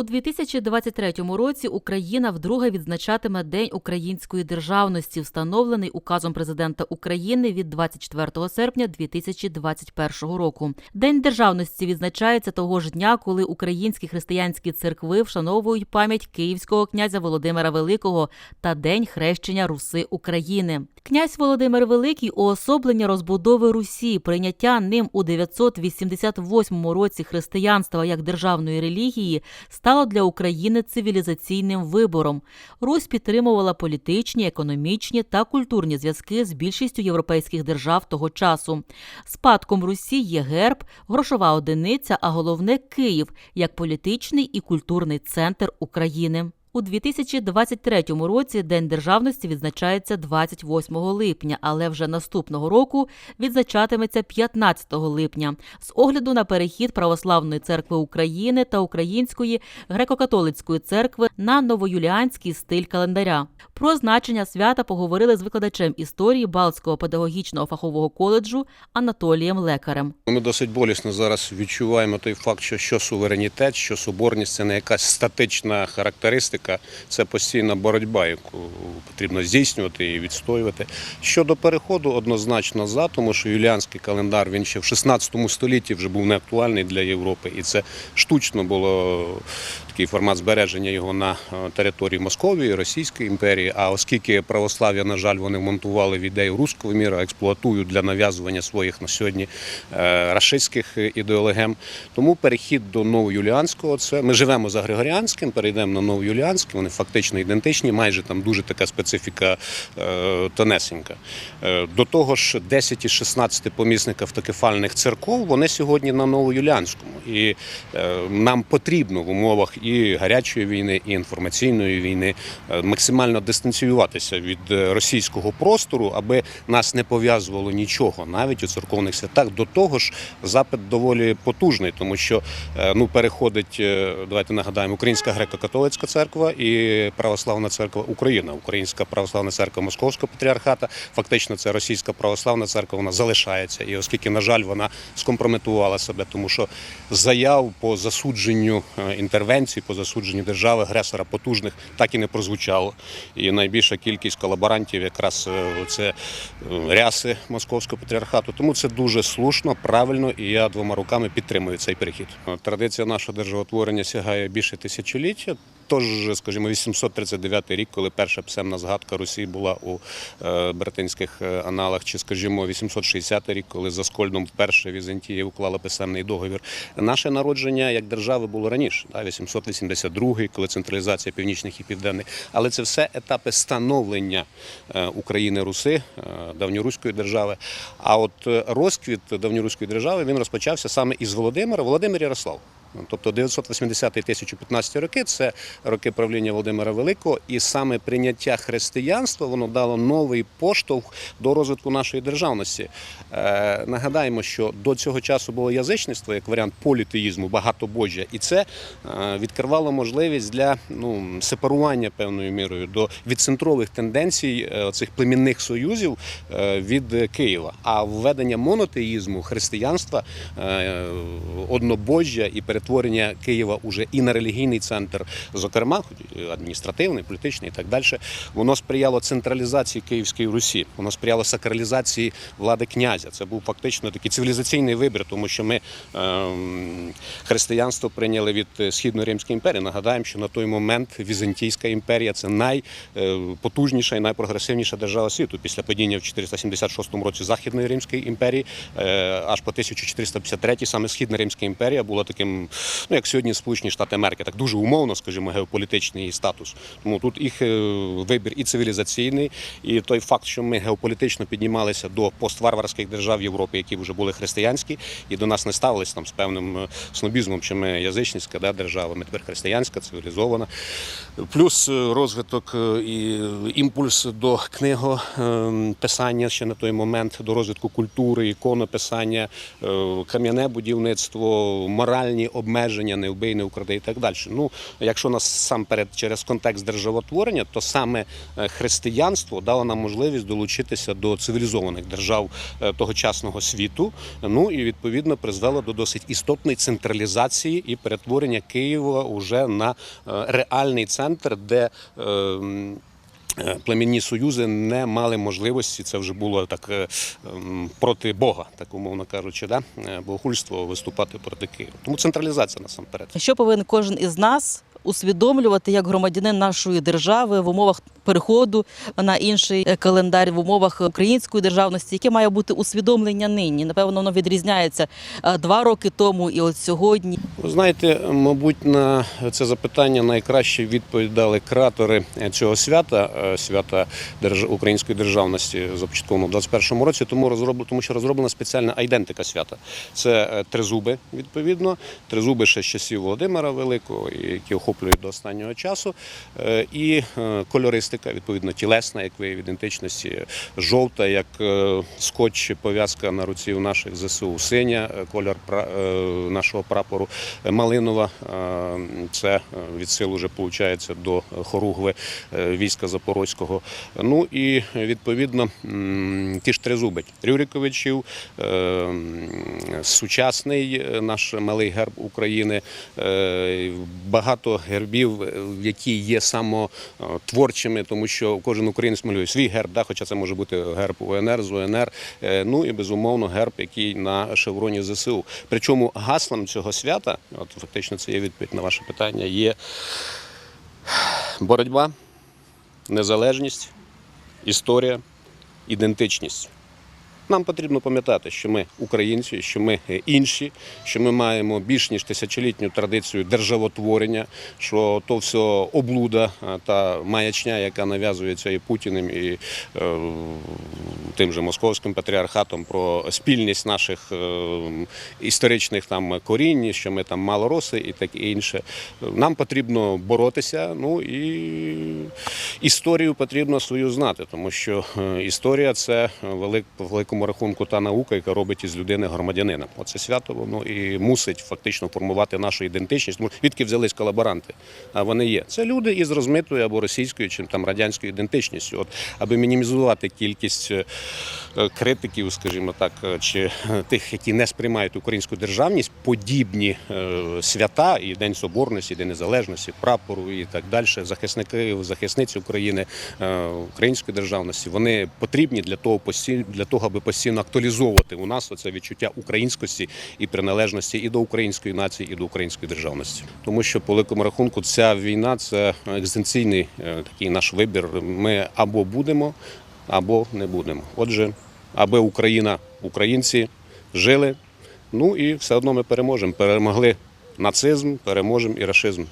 У 2023 році Україна вдруге відзначатиме День української державності, встановлений указом президента України від 24 серпня 2021 року. День державності відзначається того ж дня, коли українські християнські церкви вшановують пам'ять київського князя Володимира Великого та День хрещення Руси України. Князь Володимир Великий уособлення розбудови Русі, прийняття ним у 988 році християнства як державної релігії стало для України цивілізаційним вибором. Русь підтримувала політичні, економічні та культурні зв'язки з більшістю європейських держав того часу. Спадком Русі є герб, грошова одиниця, а головне Київ як політичний і культурний центр України. У 2023 році День державності відзначається 28 липня, але вже наступного року відзначатиметься 15 липня з огляду на перехід Православної церкви України та Української греко-католицької церкви на новоюліанський стиль календаря. Про значення свята поговорили з викладачем історії Балтського педагогічного фахового коледжу Анатолієм Лекарем. Ми досить болісно зараз відчуваємо той факт, що що суверенітет, що соборність це не якась статична характеристика, це постійна боротьба, яку потрібно здійснювати і відстоювати. Щодо переходу, однозначно за, тому що юліанський календар він ще в 16 столітті вже був неактуальний для Європи, і це штучно було такий формат збереження його на е, території Московії, Російської імперії. А оскільки православ'я, на жаль, вони монтували в ідею руського міра, експлуатують для нав'язування своїх на сьогодні е, рашистських ідеологем. Тому перехід до новоюліанського це ми живемо за Григоріанським, перейдемо на новоюліанський, вони фактично ідентичні, майже там дуже така специфіка е, тонесенька. Е, До того ж, 10 із 16 помісників автокефальних церков вони сьогодні на новоюліанському. І е, нам потрібно в умовах і гарячої війни, і інформаційної війни максимально дистанціюватися від російського простору, аби нас не пов'язувало нічого, навіть у церковних святах. До того ж, запит доволі потужний, тому що ну переходить, давайте нагадаємо, Українська греко-католицька церква і Православна церква Україна, Українська православна церква Московського патріархата. Фактично, це російська православна церква, вона залишається. І оскільки, на жаль, вона скомпрометувала себе, тому що заяв по засудженню е, інтервенцій, по засудженню держави агресора потужних так і не прозвучало. І найбільша кількість колаборантів якраз е, це е, ряси московського патріархату. Тому це дуже слушно, правильно, і я двома руками підтримую цей перехід. Традиція нашого державотворення сягає більше тисячоліття. Тож, скажімо, 839 рік, коли перша писемна згадка Русі була у е, братинських е, аналах, чи, скажімо, 860 рік, коли за Скольдом вперше Візантія уклала писемний договір. Наше народження як держави було раніше, да, 882, коли централізація північних і південних. Але це все етапи становлення е, України Руси, давньоруської держави. А от розквіт давньоруської держави він розпочався саме із Володимира, Володимир Ярослав. Тобто 980-1015 роки це роки правління Володимира Великого, і саме прийняття християнства воно дало новий поштовх до розвитку нашої державності. Е, нагадаємо, що до цього часу було язичництво як варіант політеїзму, багатобожжя, і це е, відкривало можливість для ну, сепарування певною мірою до відцентрових тенденцій е, цих племінних союзів е, від Києва. А введення монотеїзму, християнства, е, однобожжя і перетворення Києва уже і на релігійний центр, зокрема адміністративний, політичний і так далі, воно сприяло централізації Київської Русі, воно сприяло сакралізації влади князя. Це був фактично такий цивілізаційний вибір, тому що ми ем, християнство прийняли від е, Східно-Римської імперії. Нагадаємо, що на той момент Візантійська імперія це найпотужніша і найпрогресивніша держава світу. Після падіння в 476 році Західної Римської імперії, е, аж по 1453 саме Східна Римська імперія була таким, ну як сьогодні Сполучені Штати Америки, так дуже умовно, скажімо, геополітичний статус. Тому тут їх е, вибір і цивілізаційний, і той факт, що ми геополітично піднімалися до постварварських держав Європи, які вже були християнські, і до нас не ставились там з певним е, снобізмом, чи ми язичницька да, держава, ми тепер християнська, цивілізована. Плюс е, розвиток і імпульс до книгописання ще на той момент, до розвитку культури, іконописання, кам'яне будівництво, моральні обмеження, не вбий, не укради і так далі. Ну, якщо нас сам перед через контекст державотворення, то саме е, християнство дало нам можливість долучитися до цивілізованих держав е, тогочасного світу. Ну і відповідно призвело до досить істотної централізації і перетворення Києва уже на е, реальний центр, де е, м, Е, Племінні союзи не мали можливості, це вже було так е, ем, проти Бога, так умовно кажучи, да? е, богохульство виступати проти Києва. Тому централізація насамперед. Що повинен кожен із нас усвідомлювати як громадянин нашої держави в умовах переходу на інший е, календар, в умовах української державності, яке має бути усвідомлення нині? Напевно, воно відрізняється е, два роки тому і от сьогодні. Ви знаєте, мабуть, на це запитання найкраще відповідь дали кратори цього свята, е, свята української державності, започаткованого в 21 році, тому розроблено, тому що розроблена спеціальна айдентика свята. Це е, тризуби, відповідно, тризуби ще з часів Володимира Великого, які охоплюють до останнього часу. Е, І е, кольористика, відповідно, тілесна, як вияв ідентичності, жовта, як е, скотч, пов'язка на руці у наших ЗСУ, синя, кольор нашого прапору, малинова, це від сил уже виходить до хоругви війська Запорозького. Ну і відповідно ті ж тризуби Рюриковичів, сучасний наш малий герб України, багато гербів, е, які є самотворчими, тому що кожен українець малює свій герб, да, хоча це може бути герб УНР, з УНР, е, ну і безумовно герб, який на шевроні ЗСУ. Причому гаслом цього свята, от фактично це є відповідь на ваше питання, є боротьба, незалежність, історія, ідентичність. Нам потрібно пам'ятати, що ми українці, що ми е, інші, що ми маємо більш ніж тисячолітню традицію державотворення, що то все облуда е, та маячня, яка нав'язується і Путіним, і е, тим же московським патріархатом про спільність наших е, історичних там корінь, що ми там малороси і таке інше. Нам потрібно боротися. Ну і історію потрібно свою знати, тому що е, історія це велик, по великому рахунку та наука, яка робить із людини громадянина. Оце свято воно і мусить фактично формувати нашу ідентичність. Тому відки взялись колаборанти, а вони є. Це люди із розмитою або російською чи там радянською ідентичністю. От аби мінімізувати кількість е, е, критиків, скажімо так, е, чи тих, які не сприймають українську державність, подібні свята і День Соборності, і День Незалежності, прапору і так далі, захисники, захисниці України, української державності, вони потрібні для того для того, аби постійно актуалізовувати у нас оце відчуття українськості і приналежності і до української нації, і до української державності. Тому що по великому рахунку ця війна це екзистенційний е, такий наш вибір. Ми або будемо, або не будемо. Отже, аби Україна, українці жили. Ну і все одно ми переможемо. Перемогли нацизм, переможемо і рашизм.